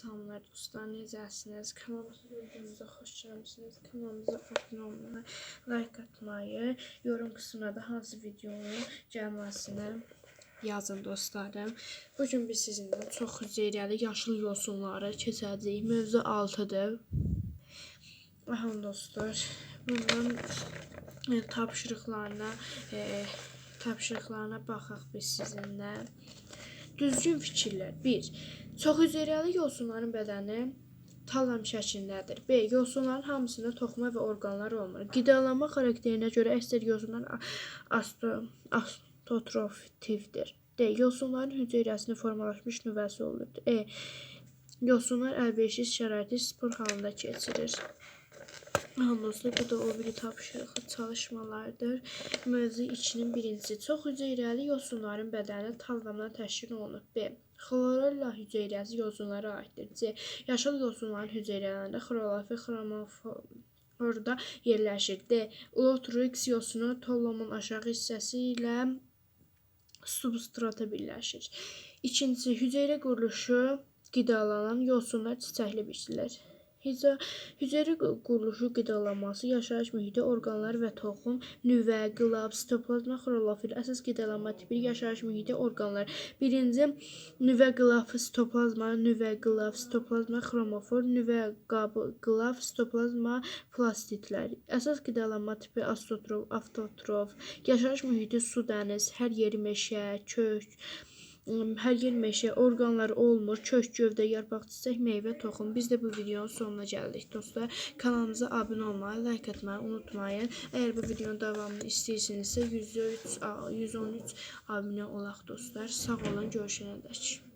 Salamlar dostlar, necəsiniz? Kanalımıza videomuza xoş gəlmisiniz. Kanalımıza abunə olmayı, like atmayı, yorum kısmına da hansı videonun gəlməsini yazın dostlarım. Bugün biz sizinlə çox zirəli yaşıl yosunları keçəcəyik. Mövzu 6-dır. Baxın dostlar, bunun e, tapşırıqlarına, e, tapşırıqlarına baxaq biz sizinlə. Düzgün fikirlər. 1. Çox hüceyrəli yosunların bədəni talam şəklindədir. B. Yosunların hamısında toxuma və orqanlar olmur. Qidalanma xarakterinə görə əksər yosunlar astotroftivdir. D. Yosunların hüceyrəsində formalaşmış nüvəsi olur. E. Yosunlar əlverişsiz şəraitdə spor halında keçirir. Hamısı bu da o biri tapşırıq çalışmalardır. Mövzu 2-nin birincisi. Çox hüceyrəli yosunların bədəni talvamdan təşkil olunur. B. Xlorella hüceyrəsi yosunlara aiddir. C. Yaşıl yosunların hüceyrələrində xlorofil xromoforda yerləşir. D. Ulotrix yosunu tolomun aşağı hissəsi ilə substrata birləşir. İkincisi, hüceyrə quruluşu qidalanan yosunlar çiçəkli bitkilər. Hüce- Hüceyrə qu- quruluşu qidalanması, yaşayış mühiti, orqanlar və toxum, nüvə, qılab, sitoplazma, xlorofil, əsas qidalanma tipi, yaşayış mühiti, orqanlar. Birinci nüvə qılaf, sitoplazma, nüvə qılaf, sitoplazma, xromofor, nüvə qabı, qılaf, sitoplazma, plastitlər. Əsas qidalanma tipi astotrof, avtotrof, yaşayış mühiti su, dəniz, hər yeri meşə, kök, hər yer meşə, orqanlar olmur, kök, gövdə, yarpaq, çiçək, meyvə, toxum. Biz də bu videonun sonuna gəldik dostlar. Kanalımıza abunə olmayı, like atmayı unutmayın. Əgər bu videonun davamını istəyirsinizsə 103 a- 113 abunə olaq dostlar. Sağ olun, görüşənədək.